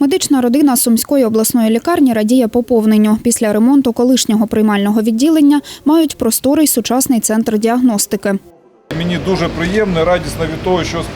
Медична родина Сумської обласної лікарні радіє поповненню. Після ремонту колишнього приймального відділення мають просторий сучасний центр діагностики. Мені дуже приємно, радісно від того, що з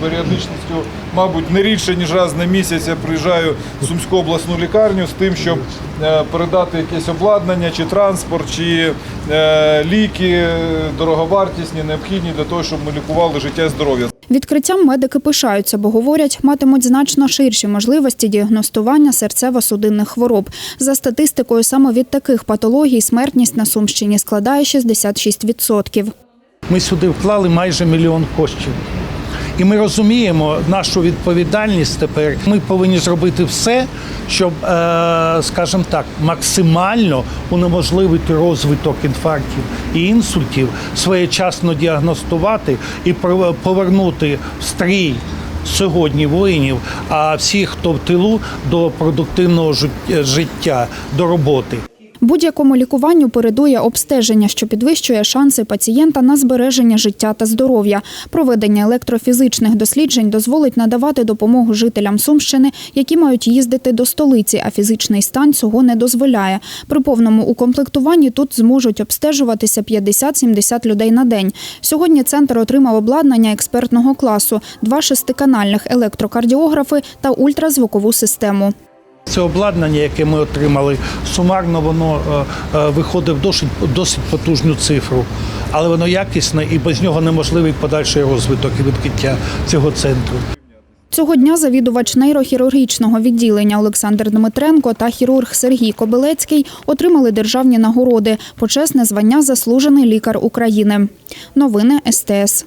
періодичністю, мабуть, не рідше, ніж раз на місяць я приїжджаю в Сумську обласну лікарню з тим, щоб е, передати якесь обладнання, чи транспорт, чи е, ліки е, дороговартісні, необхідні для того, щоб ми лікували життя і здоров'я. Відкриттям медики пишаються, бо говорять, матимуть значно ширші можливості діагностування серцево-судинних хвороб. За статистикою, саме від таких патологій смертність на Сумщині складає 66%. Ми сюди вклали майже мільйон коштів. І ми розуміємо нашу відповідальність тепер. Ми повинні зробити все, щоб, е, скажімо так, максимально унеможливити розвиток інфарктів і інсультів, своєчасно діагностувати і повернути в стрій сьогодні воїнів, а всіх, хто в тилу, до продуктивного життя, до роботи. Будь-якому лікуванню передує обстеження, що підвищує шанси пацієнта на збереження життя та здоров'я. Проведення електрофізичних досліджень дозволить надавати допомогу жителям Сумщини, які мають їздити до столиці, а фізичний стан цього не дозволяє. При повному укомплектуванні тут зможуть обстежуватися 50-70 людей на день. Сьогодні центр отримав обладнання експертного класу, два шестиканальних електрокардіографи та ультразвукову систему. Це обладнання, яке ми отримали, сумарно воно е, е, виходить досить, досить потужну цифру, але воно якісне і без нього неможливий подальший розвиток і відкриття цього центру. Цього дня завідувач нейрохірургічного відділення Олександр Дмитренко та хірург Сергій Кобилецький отримали державні нагороди. Почесне звання заслужений лікар України. Новини СТС.